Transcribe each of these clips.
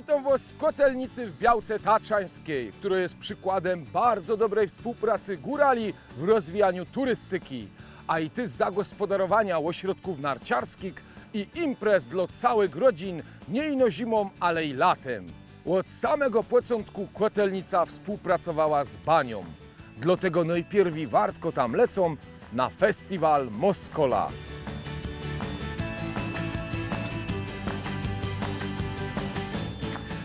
Witam Was z kotelnicy w Białce Tatrzańskiej, która jest przykładem bardzo dobrej współpracy górali w rozwijaniu turystyki, a i ty z zagospodarowania ośrodków narciarskich i imprez dla całych rodzin, nie ino zimą, ale i latem. Od samego początku kotelnica współpracowała z banią. Dlatego najpierwi wartko tam lecą na festiwal Moskola.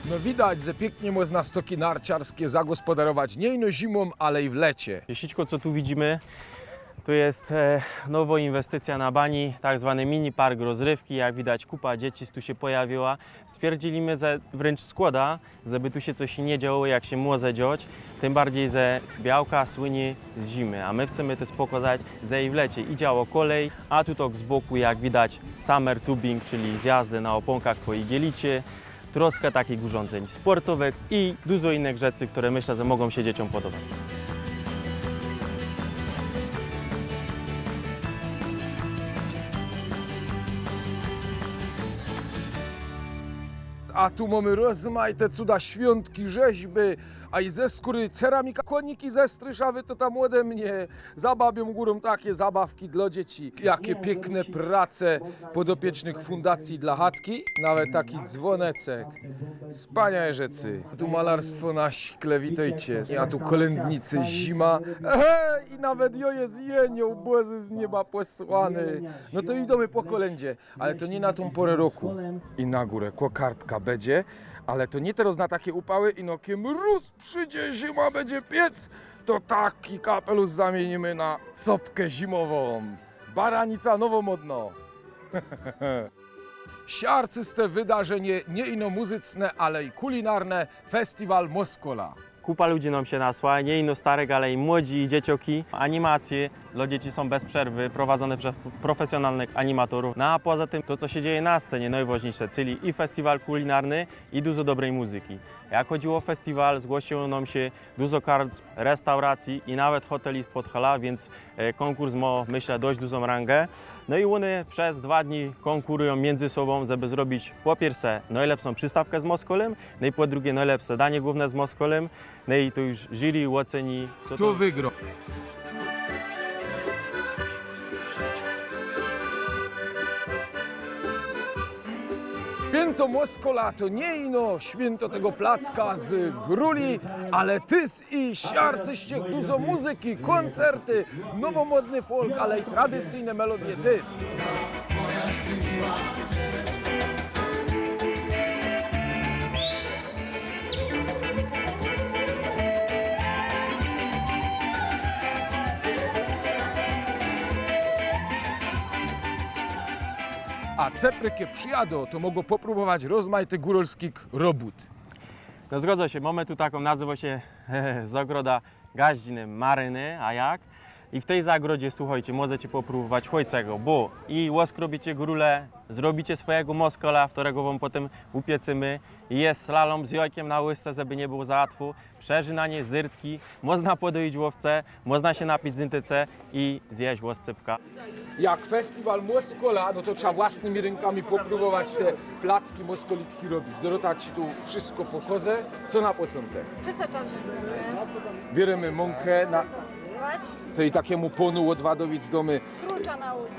No widać, że pięknie można stoki narciarskie zagospodarować nie ino zimą, ale i w lecie. Wszystko, co tu widzimy, to jest e, nowa inwestycja na bani, tak zwany mini park rozrywki. Jak widać, kupa dzieci tu się pojawiła. Stwierdziliśmy, że wręcz składa, żeby tu się coś nie działo, jak się może dziać. Tym bardziej, że Białka słynie z zimy, a my chcemy też pokazać, że i w lecie i działo kolej, a tu tak z boku, jak widać, summer tubing, czyli zjazdy na oponkach po igielicie, troszkę takich urządzeń sportowych i dużo innych rzeczy, które myślę, że mogą się dzieciom podobać. A tu mamy rozmaite cuda świątki, rzeźby, a i ze skóry ceramika, koniki ze stryszawy to tam ode mnie. Za babią górą takie zabawki dla dzieci. Jakie piękne prace podopiecznych fundacji dla chatki. Nawet taki dzwonecek. Wspaniałe rzeczy. Tu malarstwo na witajcie. A tu kolędnicy, zima. Ehe, I nawet jo jest jenioł, błazy z nieba posłany. No to idziemy po kolędzie, ale to nie na tą porę roku. I na górę kokardka będzie, ale to nie teraz na takie upały, inokiem mróz przyjdzie, zima będzie piec, to taki kapelusz zamienimy na copkę zimową. Baranica nowomodno. Siarcyste wydarzenie, nie ino muzyczne, ale i kulinarne, festiwal Moskola. Kupa ludzi nam się nasła, nie ino starek, ale i młodzi i dziecioki. Animacje dla dzieci są bez przerwy, prowadzone przez profesjonalnych animatorów. No a poza tym to, co się dzieje na scenie, najważniejsze, czyli i festiwal kulinarny, i dużo dobrej muzyki. Jak chodziło o festiwal, zgłosiło nam się dużo kart, restauracji i nawet hoteli z Podhala, więc konkurs ma, myślę, dość dużą rangę. No i one przez dwa dni konkurują między sobą, żeby zrobić po pierwsze najlepszą przystawkę z Moskolem, no i po drugie najlepsze danie główne z Moskolem, no i to już jury oceni. co to- wygrał? Święto Moskola to nie ino święto tego placka z gruli, ale tys i siarcyście dużo muzyki, koncerty, nowomodny folk, ale i tradycyjne melodie tys. A ceprykie przyjadą, to mogą popróbować rozmaite góralskich robót. No zgodzę się, mamy tu taką, nazywa się zagroda gaździny Maryny, a jak? I w tej zagrodzie, słuchajcie, możecie popróbować chojcego, bo i łoskrobicie grule, zrobicie swojego moskola, którego wam potem upiecymy. I Jest slalom z jojkiem na łysce, żeby nie było za łatwo. Przeżynanie zyrtki, można podoić łowce, można się napić zyntyce i zjeść łoscypka. Jak festiwal Moskola, no to trzeba własnymi rękami popróbować te placki moskolickie robić. Dorota ci tu wszystko pochodzę. Co na początek? Przesaczam Bierzemy mąkę na wysyłać, tej takiemu ponu od Wadowic domy. krucza to krucze.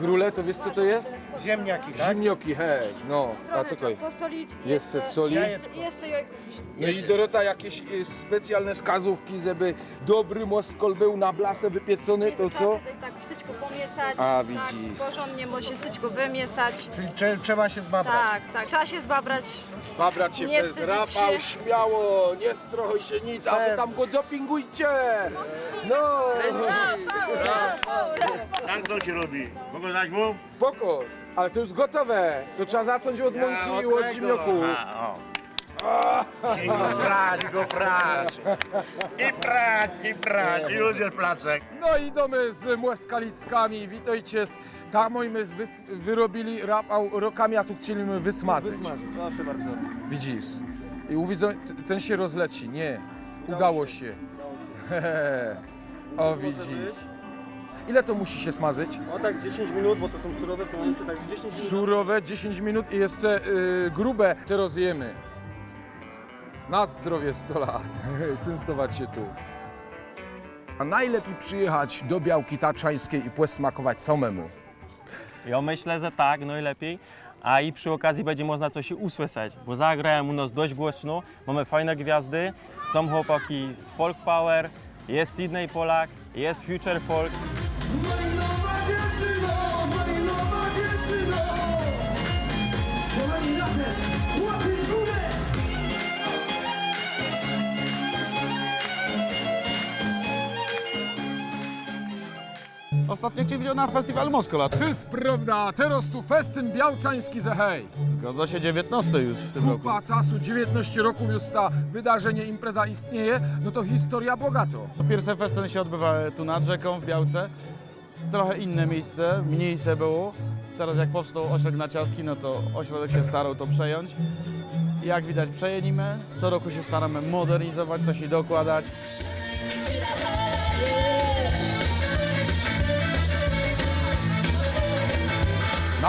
Grule, to wiesz co to jest? Ziemniaki, tak? Zimnioki, hej, no, a co to jest? posolić. Jest se soli. Jest, jest se. No i Dorota jakieś y, specjalne skazówki, żeby dobry moskol był na blasę wypiecony, to co? Tak syćko pomiesać. A, Tak, widzisz. porządnie musi syćko wymiesać. Czyli trze- trzeba się zbabrać. Tak, tak. Trzeba się zbabrać. Zbabrać się Nie bez wstydzić rapał, się. śmiało, nie strochoj się nic, a wy tam go dopingujcie! No. Jak to się robi? Mogę znać mu? pokos, ale to już gotowe, to trzeba zacząć od mąki i od ziemnioku. A, o. I go prać, i go prać. I prać, i prać. I już jest placek. No i idziemy z Moskalickami, witajcie, z- tam my wys- wyrobili rapał rokami, a tu chcieliśmy wysmażyć. Proszę bardzo. Widzisz, i uwidzą, t- ten się rozleci, nie, udało się. o widzisz. Ile to musi się smażyć? O tak z 10 minut, bo to są surowe, to momencie tak z 10 minut. Surowe 10 minut i jeszcze y, grube te rozjemy. Na zdrowie 100 lat. Cynstować się tu. A najlepiej przyjechać do Białki Taczańskiej i posmakować samemu. Ja myślę, że tak, no i lepiej. A i przy okazji będzie można coś usłyszeć, bo zagrałem u nas dość głośno, mamy fajne gwiazdy, są chłopaki z Folk Power, jest Sydney Polak, jest Future Folk, Ostatnio Cię widział na festiwalu Moskolat. To jest prawda, teraz tu festyn białcański ze hej. Zgadza się 19 już w tym roku. Kupa czasu, 19 roków już ta wydarzenie, impreza istnieje, no to historia bogato. To Pierwsze festyn się odbywa tu nad rzeką w Białce. Trochę inne miejsce, mniejsze było. Teraz jak powstał ośrodek Naciaski, no to ośrodek się starał to przejąć. Jak widać przejęliśmy, co roku się staramy modernizować, coś i dokładać. Na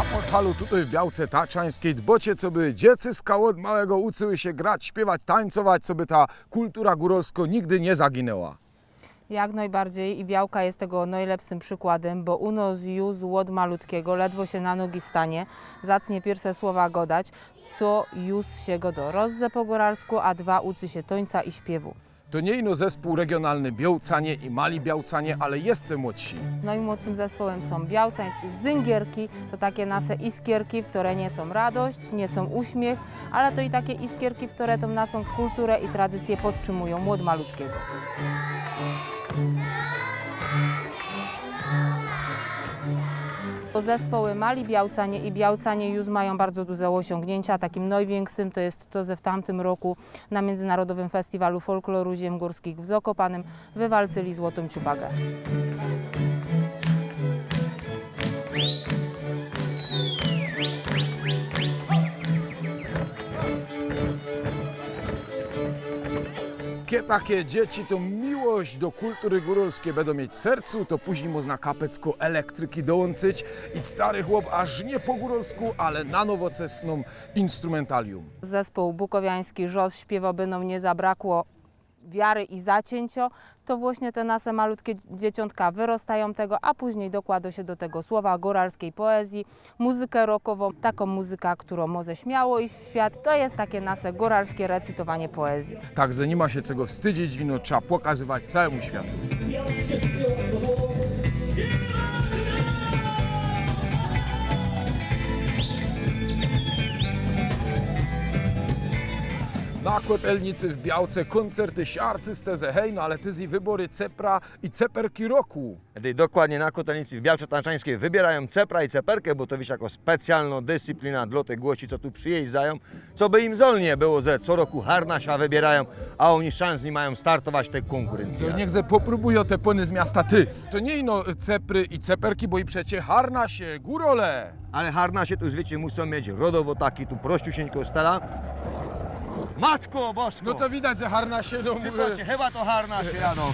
portalu tutaj w Białce Taczańskiej dbocie, co by dzieciska od małego uczyły się grać, śpiewać, tańcować, co by ta kultura góralska nigdy nie zaginęła. Jak najbardziej i Białka jest tego najlepszym przykładem, bo uno z już od malutkiego ledwo się na nogi stanie, zacnie pierwsze słowa godać, to już się go do rozze po góralsku, a dwa uczy się tońca i śpiewu. To nie ino zespół regionalny Białcanie i Mali Białcanie, ale jeszcze młodsi. Najmłodszym zespołem są białcańskie zyngierki, to takie nasze iskierki, w które nie są radość, nie są uśmiech, ale to i takie iskierki, w które tą naszą kulturę i tradycję podtrzymują młod malutkiego. To Zespoły Mali Białcanie i Białcanie już mają bardzo duże osiągnięcia. Takim największym to jest to, że w tamtym roku na Międzynarodowym Festiwalu Folkloru Ziem Górskich w Zakopanem wywalczyli złotą ciupagę. Kie takie dzieci to miłość do kultury góralskiej będą mieć sercu, to później można kapecko elektryki dołączyć i stary chłop aż nie po góralsku, ale na nowoczesną instrumentalium. Zespół bukowiański Żos śpiewoby nam nie zabrakło wiary i zacięcio, to właśnie te nasze malutkie dzieciątka wyrostają tego, a później dokłada się do tego słowa góralskiej poezji, muzykę rockową, taką muzykę, którą może śmiało iść w świat. To jest takie nasze góralskie recytowanie poezji. Także nie ma się czego wstydzić, ino trzeba pokazywać całemu światu. Na Kotelnicy w Białce koncerty siarcyste ze hej, no ale ty z wybory cepra i ceperki roku. Gdy dokładnie na Kotelnicy w Białce Taczańskiej wybierają cepra i ceperkę, bo to wiesz jako specjalną dyscyplina dla tych gości, co tu przyjeżdżają, co by im zolnie było, że co roku harnasia wybierają, a oni szans nie mają startować tej konkurencji. To niech ze popróbują te pony z miasta Tys. To nie ino cepry i ceperki, bo i przecie harna się, górole. Ale harnasie tu wiecie muszą mieć rodowo taki tu prościusieńko stela. Matko bosko! No to widać, że harna się no, Słuchajcie, chyba to harnasie jadą.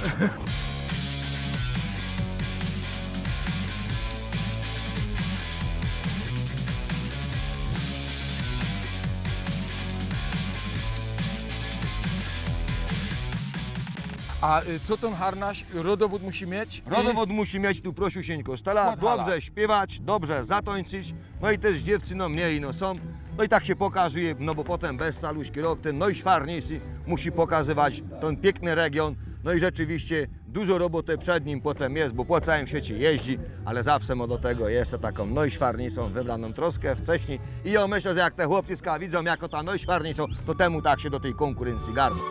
A y, co ten harnaś, rodowód musi mieć? Rodowód musi mieć tu prosiusieńko hala. dobrze śpiewać, dobrze zatończyć, no i też dziewczynom mniej no są. No i tak się pokazuje, no bo potem bez saluśki rok ten najszwarniejszy musi pokazywać ten piękny region. No i rzeczywiście dużo roboty przed nim potem jest, bo po całym świecie jeździ, ale zawsze ma do tego jest taką najszwarniejszą wybraną troskę wcześniej. I ja myślę, że jak te chłopciska widzą jako ta najszwarniejszą, to temu tak się do tej konkurencji garną.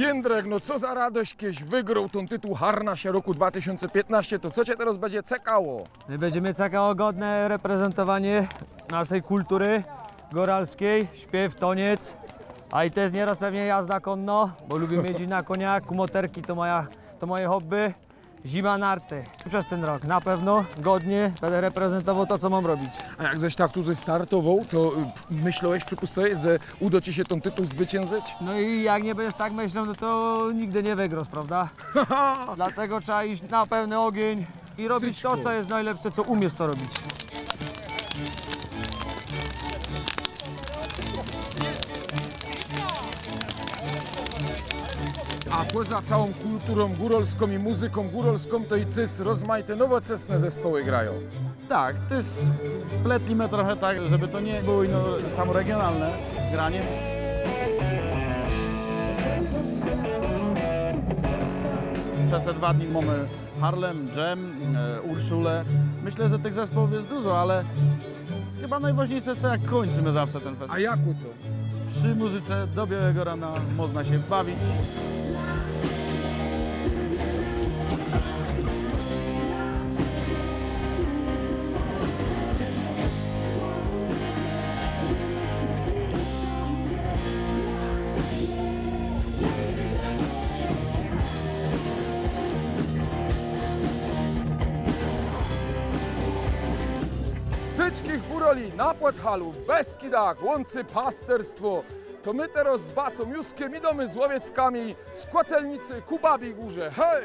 Jędrek, no co za radość, kiedyś wygrał ten tytuł harnasia roku 2015, to co cię teraz będzie cekało? My będziemy czekało godne reprezentowanie naszej kultury góralskiej, śpiew, toniec, a i też nieraz pewnie jazda konno, bo lubimy jeździć na koniach, kumoterki to, moja, to moje hobby zima narty. Przez ten rok na pewno godnie będę reprezentował to, co mam robić. A jak żeś tak tutaj startował, to y, myślałeś, przypuszczałeś, że uda ci się ten tytuł zwyciężyć? No i jak nie będziesz tak myślał, no to nigdy nie wygrasz, prawda? Dlatego trzeba iść na pełny ogień i robić to, Syczku. co jest najlepsze, co umiesz to robić. A poza całą kulturą góralską i muzyką góralską, to i cys rozmaite nowoczesne zespoły grają. Tak, jest, wpletlimy trochę tak, żeby to nie było ino, samo regionalne granie. Przez te dwa dni mamy Harlem, Jam, e, Urszulę. Myślę, że tych zespołów jest dużo, ale chyba najważniejsze jest to, jak kończymy zawsze ten A festiwal. jak to? Przy muzyce do białego rana można się bawić. Górali, napłat halów, Beskidach, łący pasterstwo. To my teraz z Bacą, Juskiem i domy z Łowieckami z Kotelnicy ku Babie Górze. Hej!